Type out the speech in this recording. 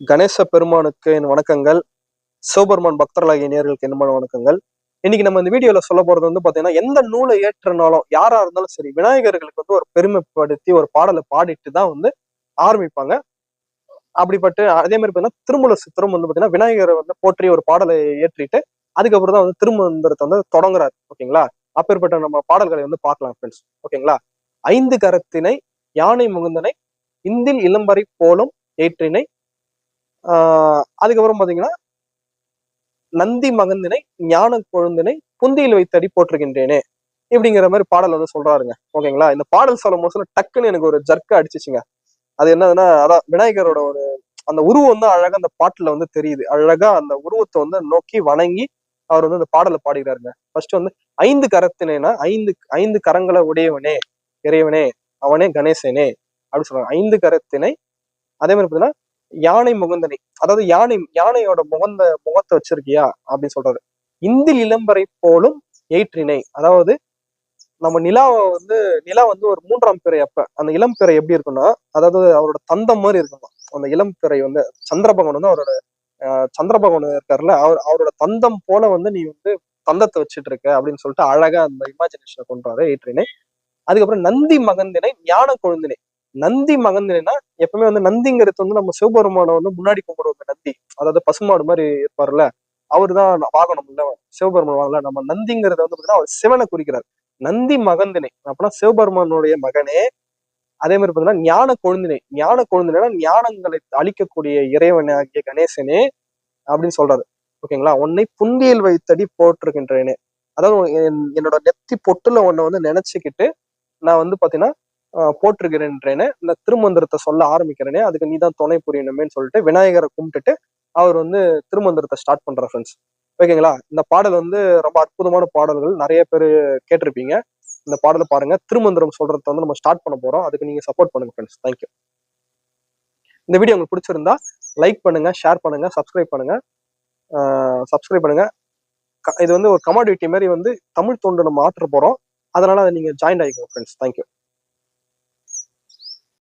கணேச பெருமானுக்கு என் வணக்கங்கள். சிவபெருமான் பக்தர்களாகிய நேர்களுக்கு என்ன வணக்கங்கள். இன்னைக்கு நம்ம இந்த வீடியோல சொல்ல போறது வந்து பாத்தீங்கன்னா எந்த நூலை ஏற்றினாலும் யாரா இருந்தாலும் சரி விநாயகர்களுக்கு வந்து ஒரு பெருமைப்படுத்தி ஒரு பாடலை பாடிட்டு தான் வந்து ஆரம்பிப்பாங்க. அப்படிப்பட்டு அதே மாதிரி பார்த்தீங்கன்னா திருமூல சித்திரம் வந்து பாத்தீங்கன்னா விநாயகரை வந்து போற்றி ஒரு பாடலை ஏற்றிட்டு அதுக்கப்புறம் தான் வந்து திருமந்திரத்தை வந்து தொடங்குறாரு. ஓகேங்களா? அப்பேற்பட்ட நம்ம பாடல்களை வந்து பார்க்கலாம் ஃப்ரெண்ட்ஸ் ஓகேங்களா? ஐந்து கரத்தினை யானை முகுந்தனை இந்தில் இளம்பரை போலும் ஏற்றினை அதுக்கப்புறம் பாத்தீங்கன்னா நந்தி மகந்தினை ஞான கொழுந்தினை புந்தியில் வைத்தடி போட்டிருக்கின்றேனே இப்படிங்கிற மாதிரி பாடல் வந்து சொல்றாருங்க. ஓகேங்களா? இந்த பாடல் சொல்லும் போது டக்குன்னு எனக்கு ஒரு ஜர்க்கை அடிச்சிச்சுங்க. அது என்னதுன்னா அதான் விநாயகரோட ஒரு அந்த உருவம் வந்து அழகா அந்த பாட்டுல வந்து தெரியுது. அழகா அந்த உருவத்தை வந்து நோக்கி வணங்கி அவர் வந்து அந்த பாடலை பாடுகிறாருங்க. ஃபர்ஸ்ட் வந்து ஐந்து கரத்தினேனா ஐந்து ஐந்து கரங்களை உடையவனே இறைவனே அவனே கணேசனே அப்படின்னு சொல்றாங்க. ஐந்து கரத்தினை அதே மாதிரி பார்த்தீங்கன்னா யானை முகந்தனை அதாவது யானை யானையோட முகந்த முகத்தை வச்சிருக்கியா? அப்படின்னு சொல்றாரு. இந்தில் இளம்பரை போலும் ஏற்றினை. அதாவது நம்ம நிலாவை வந்து நிலா வந்து ஒரு மூன்றாம் பிறை அப்ப. அந்த இளம் பிறை எப்படி இருக்குன்னா அதாவது அவரோட தந்தம் மாதிரி இருக்குமா. அந்த இளம் பிறை வந்து சந்திரபகவன் வந்து அவரோட ஆஹ் இருக்காருல்ல அவர் அவரோட தந்தம் போல வந்து நீ வந்து தந்தத்தை வச்சுட்டு இருக்க அப்படின்னு சொல்லிட்டு அழகா அந்த இமேஜினேஷனை கொண்டாரு ஏற்றினை. அதுக்கப்புறம் நந்தி மகந்தினை ஞான கொழுந்தினை. நந்தி மகந்தினா எப்பவுமே வந்து நந்திங்கிறது வந்து நம்ம சிவபெருமானை வந்து முன்னாடி கும்பிடுவோம் நந்தி. அதாவது பசுமாடு மாதிரி இருப்பார்ல அவர் தான் வாகனம் இல்ல சிவபெருமான் வாங்கல நம்ம நந்திங்கிறத வந்து பாத்தீங்கன்னா அவர் சிவனை குறிக்கிறார். நந்தி மகந்தினை. அப்படின்னா சிவபெருமானுடைய மகனே அதே மாதிரி பார்த்தீங்கன்னா ஞான கொழுந்தினை. ஞான கொழுந்தினா ஞானங்களை அழிக்கக்கூடிய இறைவன் ஆகிய கணேசனே அப்படின்னு சொல்றாரு. ஓகேங்களா உன்னை புந்தியில் வைத்தடி போட்டிருக்கின்றேனே அதாவது என்- என்னோட நெத்தி பொட்டுல உன்னை வந்து நினைச்சுக்கிட்டு நான் வந்து பாத்தீங்கன்னா போட்டிருக்கிறேன்றேன்னு இந்த திருமந்திரத்தை சொல்ல ஆரம்பிக்கிறேனே அதுக்கு நீ தான் துணை புரியணுமேன்னு சொல்லிட்டு விநாயகரை கும்பிட்டுட்டு அவர் வந்து திருமந்திரத்தை ஸ்டார்ட் பண்ற ஃப்ரெண்ட்ஸ் ஓகேங்களா? இந்த பாடல் வந்து ரொம்ப அற்புதமான பாடல்கள். நிறைய பேர் கேட்டிருப்பீங்க. இந்த பாடலை பாருங்க. திருமந்திரம் சொல்றத வந்து நம்ம ஸ்டார்ட் பண்ண போறோம். அதுக்கு நீங்க சப்போர்ட் பண்ணுங்க ஃப்ரெண்ட்ஸ் தேங்க்யூ இந்த வீடியோ உங்களுக்கு பிடிச்சிருந்தா லைக் பண்ணுங்க ஷேர் பண்ணுங்க சப்ஸ்கிரைப் பண்ணுங்க. சப்ஸ்கிரைப் பண்ணுங்க. இது வந்து ஒரு கமாடிட்டி மாதிரி வந்து தமிழ் தொண்டு நம்ம ஆற்ற போறோம். அதனால அதை நீங்க ஜாயின் ஆகிக்கோங்க ஃப்ரெண்ட்ஸ் தேங்க்யூ